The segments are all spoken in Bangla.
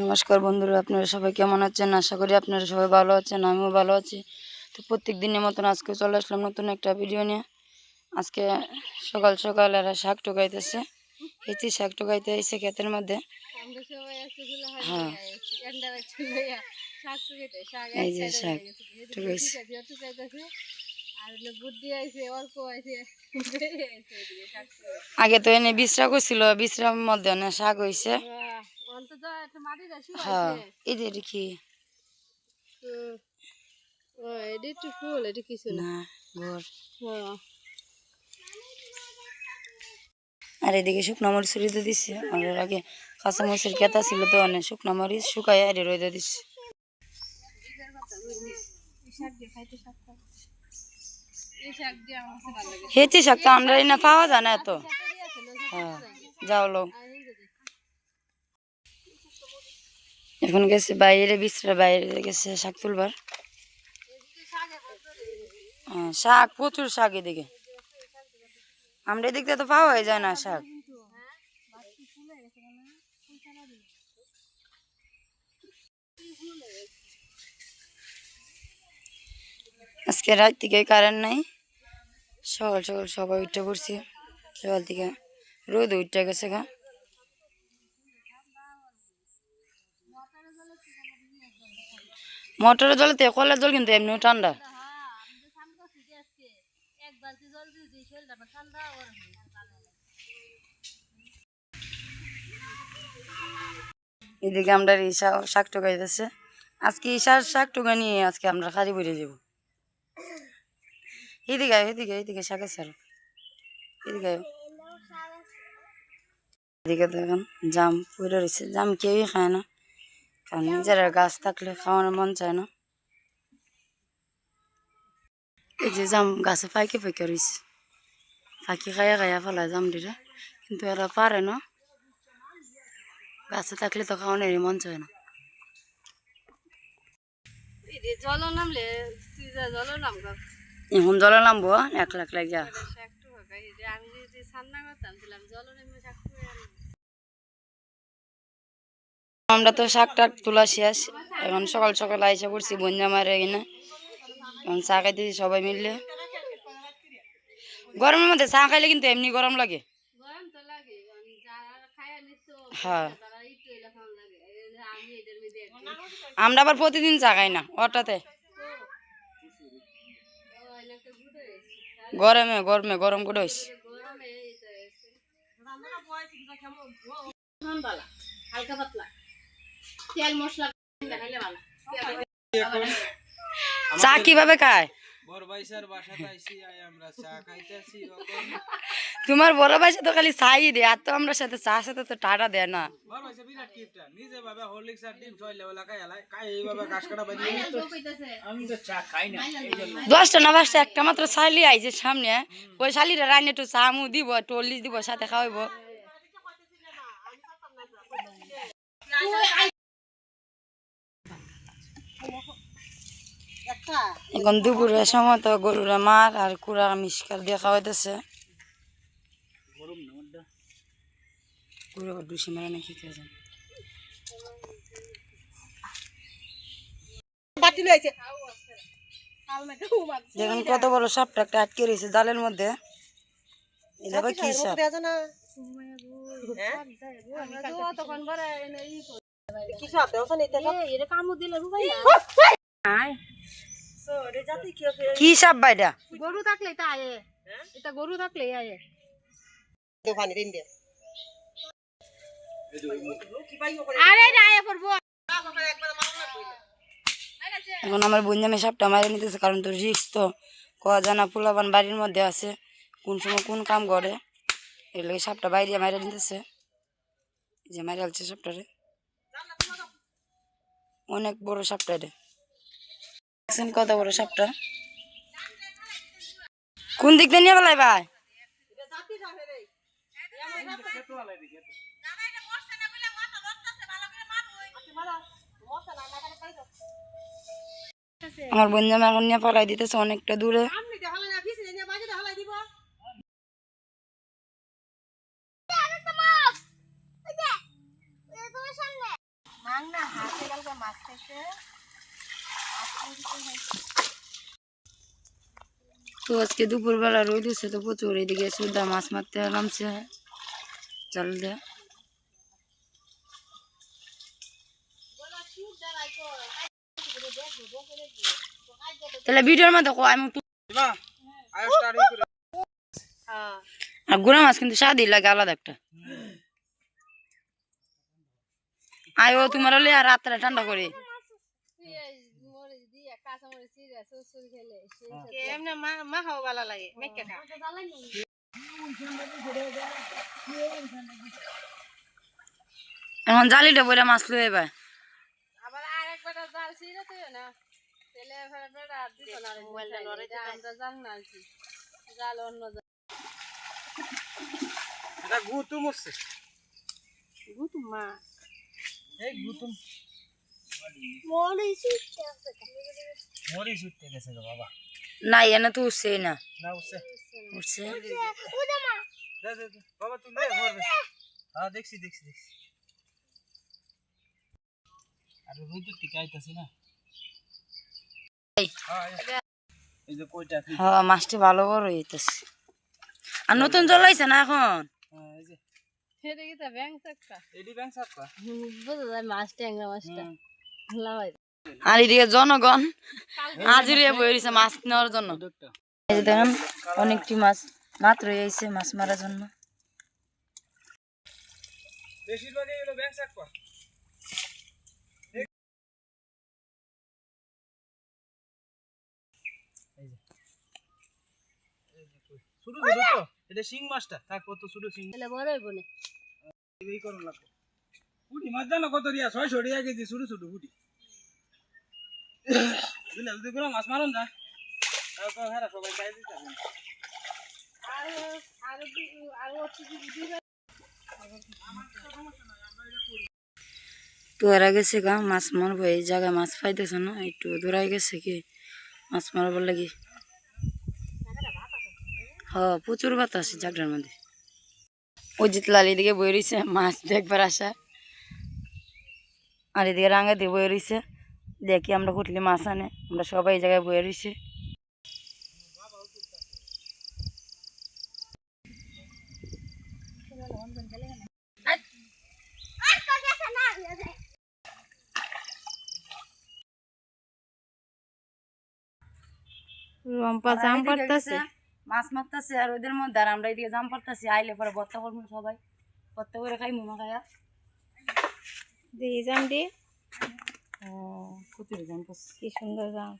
নমস্কার বন্ধুরা, আপনারা সবাই কেমন আছেন? আশা করি আপনারা সবাই ভালো আছেন, আমিও ভালো আছি। তো প্রত্যেক দিনের মতন আজকে চলে আসলাম নতুন একটা ভিডিও নিয়ে। আজকে সকাল সকাল এরা শাক টোকাইতেছে হেঁচি শাক টোকাইতে এসে ক্ষেতের মধ্যে। হ্যাঁ। এই যে শাক টুকাইছে। আগে তো এনে বিশ্রা করছিল বিশ্রামের মধ্যে শাক হয়েছে হ্যাঁ এই যে এটা কি। আর এদিকে শুকনো মরিচ রইতে দিচ্ছে আর এর আগে কাঁচা মরিচের কেতা ছিল তো অনেক শুকনো মরিচ শুকাই আর রইতে দিচ্ছে। হেঁচি শাক তো আমরা না পাওয়া যায় না এত। না? হ্যাঁ যাও লো আর এই যে দেখ। এখন গেছে বাইরে বিশ্রা বাইরে গেছে শাক তুলবার। হ্যাঁ, শাক প্রচুর শাক এদিকে। আমরা এদিক তো পাওয়া যায় না শাক। আজকে রাত থেকে কারেন্ট নাই। সকাল সকাল সবাই উঠে পড়ছি। সকাল থেকে রোদ উঠে গেছে গা। মোটরের জলে তো, কলের জল কিন্তু এমনিও ঠান্ডা। এদিকে আমরা ঈশা শাক টোকাইতেছে। আজকে ঈশার শাক টোকা নিয়ে আজকে আমরা খালি বেড়ে যাব। এদিকে এদিকে এদিকে শাক আছে আরও। এদিকে। এদিকে দেখেন, জাম পড়ে রয়েছে জাম কেউই খায় না। কারণ নিজের গাছ থাকলে খাওয়ানোর মন চায় না। এই যে জাম গাছে ফাইকে ফাইকে রয়েছে ফাঁকি খাইয়া খাইয়া ফেলায় জাম দিলে। কিন্তু এরা পারে না। গাছে থাকলে তো খাওয়ানোর মন চায় না। এখন জলে নামবো এক লাখ লাখ যা শাক টু হোক এই যে আমি যদি সান্না করতাম দিলাম জলও নেমে শাক টু আমরা তো শাক টাক তোলা শেষ। এখন সকাল সকাল আইসা পড়ছি বঞ্জা মারে কিনা। এখন চা খাইতেছি সবাই মিললে গরমের মধ্যে চা খাইলে কিন্তু এমনি গরম লাগে। হ্যাঁ। আমরা আবার প্রতিদিন চা খাই না ওটাতে গরমে গরমে গরম করে হয়েছে হালকা পাতলা। তেল মশলা চা কীভাবে খায়? বড় ভাইসার বাসাতে আইছি আই আমরা চা খাইতেছি এখন। তোমার বড় ভাই তো খালি চাই দেয় আর তো আমরা সাথে চা সাথে তো টাটা দেয় ভাইসা না দশটা না পাঁচটা একটা মাত্র শালি আইছে সামনে। ওই শালিটা রান্না একটু চা মু দিব টল্লিশ দিব সাথে খাওয়াইব। এখন দুপুরের সময় তো গরুরা মার আর কুড়া মিসকার দিয়ে খাওয়াইতেছে। ডুসি মারা নাকি কে জানে। দেখুন কত বড় সাপটা একটা আটকে রয়েছে জালের মধ্যে। কি সাপ। বড় এনে ই কি সাপ বাইটা গরু থাকলে এটা আয়ে। এটা গরু থাকলে আয়ে। আরে আয়ে পড়ব। এখন আমার বন্যামে সাপটা মারে নিতেছে কারণ তো রিক্স তো। কোয়া জানা পোলাবান বাড়ির মধ্যে আছে কোন সময় কোন কাম করে। এর লাগে সাপটা বাইরে মারে নিতেছে। যে মারে আলছে সাপটারে। অনেক বড় সাপটা রে দেখছেন কত বড় সাপটা। কোন দিক দিয়ে নিয়ে বেলায় ভাই? আমার বন্যামে এখন নিয়ে পালাই দিতেছে, অনেকটা দূরে মাংনা হাতে কালকে মাছ খাইছে তো আজকে দুপুরবেলা রোদ উঠছে তো প্রচুর এদিকে সুদা মাছ মারতে নামছে জল দিয়ে তাহলে ভিডিওর মধ্যে কো আমি একটু দিবা আয় স্টার্ট করে হ্যাঁ আর গুড়া মাছ কিন্তু স্বাদই লাগে আলাদা একটা আয়ো তোমার হলে আর রাত্রে ঠান্ডা করে পেঁয়াজ মরিচ দিয়ে কাঁচা মরিচ চিড়ে সুসুর খেলে এমনি মা খাওয়া ভালো লাগে? মেকে খা। এখন জালিটা বইরা মাছ লয়ে এবার আবার আরেক বেটা জাল ছিঁড়ে তুই না। তেলে ফেলে বেটা আর দিত না আমরা জান না কি জাল অন্য জাল। এটা গুতুম হচ্ছে গুতু মা। এই গুতুম মরিচ মরি ছুটতে গেছে গো বাবা। না এনে তো উঠছে না। না উঠছে। উঠছে। বাবা নে হ্যাঁ দেখছি দেখছি দেখছি। আরে রোদ থেকে আইতাছি না। হ্যাঁ, হ্যাঁ মাছটি ভালো বড় হইতেছে। আর নতুন জল আইছে না এখন? হ্যাঁ মাছ ট্যাংরা মাছটা আর এদিকে জনগণ হাজিরিয়ে বই রয়েছে মাছ নেওয়ার জন্য। এই দেখেন অনেকটি মাছ মাত্র আইছে মাছ মারার জন্য। তো এটা শিং মাছটা। থাক কত শুরু শিং। বড় হইব এই করুন লাগবে। পুটি মাছ জানো কত রিয়া ছয়শো রিয়া কেজি শুরু শুরু পুটি। হ্যাঁ তো এরা গেছে গা, মাছ মারবো, এই জায়গায় মাছ পাইতেছে না, একটু দূরাই গেছে কি, মাছ মারবার লাগি। হ প্রচুর বাতাস জাগড়ার মধ্যে। অজিত লাল এদিকে বই রয়েছে মাছ দেখবার আসা আর এদিকে রাঙা দিয়ে বই রয়েছে দেখি আমরা কুটলি মাছ আনে। আমরা সবাই এই জায়গায় বয়ে রয়েছে রম্পা জাম পারতাছে মাছ মারতাছে আর ওদের মধ্যে আর আমরা এদিকে জাম পারতাছি আইলে পরে বত্তা করব সবাই। বত্তা করে খাই মুমা খাইয়া দেখি জাম দি। ও করছে কি সুন্দর জাম।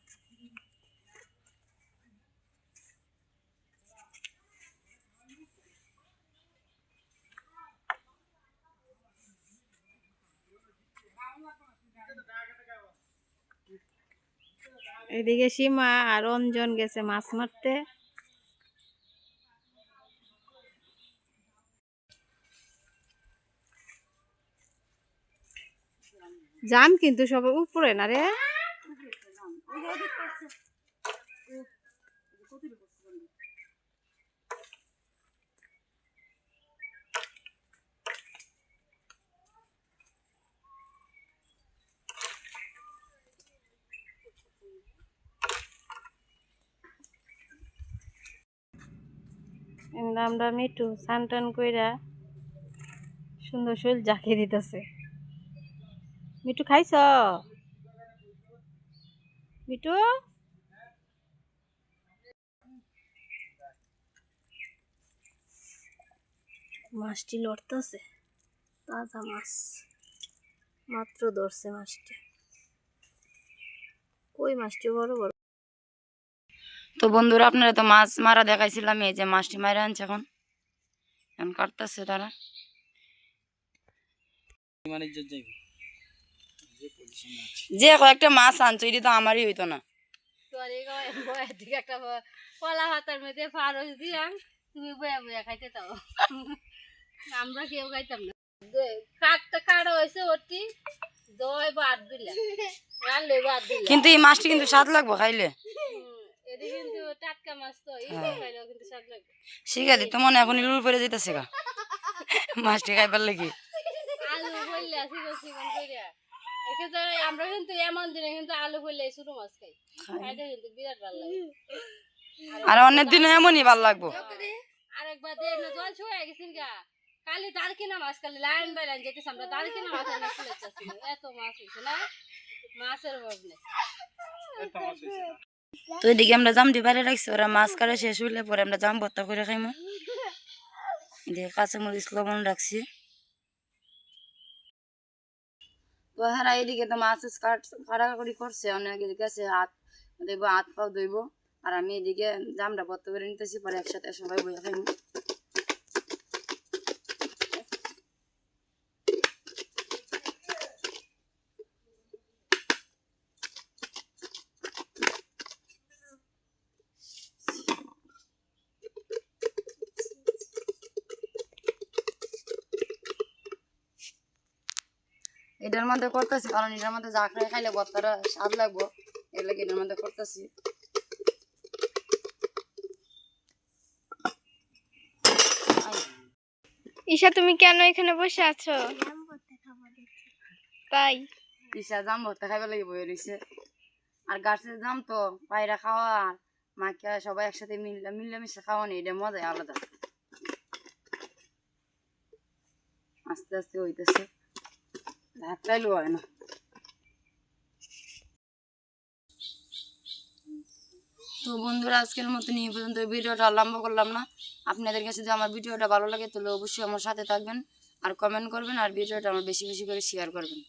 এদিকে সীমা আর রঞ্জন গেছে মাছ মারতে। জাম কিন্তু সবার উপরে না রে? আমরা মিঠু স্নান টান কইরা সুন্দর শরীর জাকে দিতেছে। মিঠু খাইছ? মিঠু? মাছটি লড়তেছে তাজা মাছ। মাত্র ধরছে মাছটি। কই মাছটি? বড় বড়। তো বন্ধুরা আপনারা তো মাছ মারা দেখাইছিলাম এই যে মাছটি মারা আনছে এখন। এখন কাটতেছে তারা। মানে যে আছে কয়েকটা মাছ আনছো এটি তো আমারই হইতো না। কলা হাতার মধ্যে ফারস দিলাম তুমি বয়া বয়া খাইতে তাও আমরা কেউ খাইতাম না। কাটা হয়েছে ওটি দই বাদ দিলাম রানলে বাদ দিলাম কিন্তু এই মাছটি কিন্তু স্বাদ লাগবো খাইলে? এটি কিন্তু টাটকা মাছ তো এই খাইলেও কিন্তু স্বাদ লাগবে। শিখা দিত মনে এখন লুল পরে যেতেছে গা। মাছটি খাইবার লাগি। আমরা কিন্তু এমন দিনে কিন্তু আলু করলে ছোট মাছ খাই। খাইতে কিন্তু বিরাট ভালো লাগে। আর অনেক দিনে এমনই ভালো লাগবো। আরেকবার দেখ না জল ছুঁয়ে গেছেন গা। কালি দাঁড় কিনা মাছ কালি লাইন বাই লাইন যেতেছে আমরা দাঁড় কিনা মাছ আমরা খুলে এত মাছ হয়েছে না? মাছের অভাব নেই। তো এদিকে আমরা জামটি বাইরে রাখছি ওরা মাছ কাটা শেষ হইলে পরে আমরা জাম ভর্তা করে খাইমু। এদিকে কাঁচামরিচ লবণ রাখছি। তো এদিকে তো মাছ কাট কাটাকাটি করছে অনেক গেছে হাত দেখব হাত পাও ধুইব, আর আমি এদিকে জামটা পত্র করে নিতেছি, পরে একসাথে সবাই বইয়া এটার মধ্যে করতেছি কারণ এটার মধ্যে জাখড়া খাইলে ভর্তাটা স্বাদ লাগবো এর লাগে এটার মধ্যে করতেছি। ঈশা তুমি কেন এখানে বসে আছো? তাই। ঈশা জাম ভর্তা খাইবার লাগে বয়ে রয়েছে আর গাছের জাম তো পায়রা খাওয়া মাকে সবাই একসাথে মিললে মিলেমিশে খাওয়া নেই এটা মজাই আলাদা। আস্তে আস্তে হইতেছে। তো বন্ধুরা, আজকের মতো নিয়ে পর্যন্ত ভিডিওটা লম্বা করলাম না। আপনাদের কাছে যদি আমার ভিডিওটা ভালো লাগে, তাহলে অবশ্যই আমার সাথে থাকবেন আর কমেন্ট করবেন আর ভিডিওটা আমার বেশি বেশি করে শেয়ার করবেন।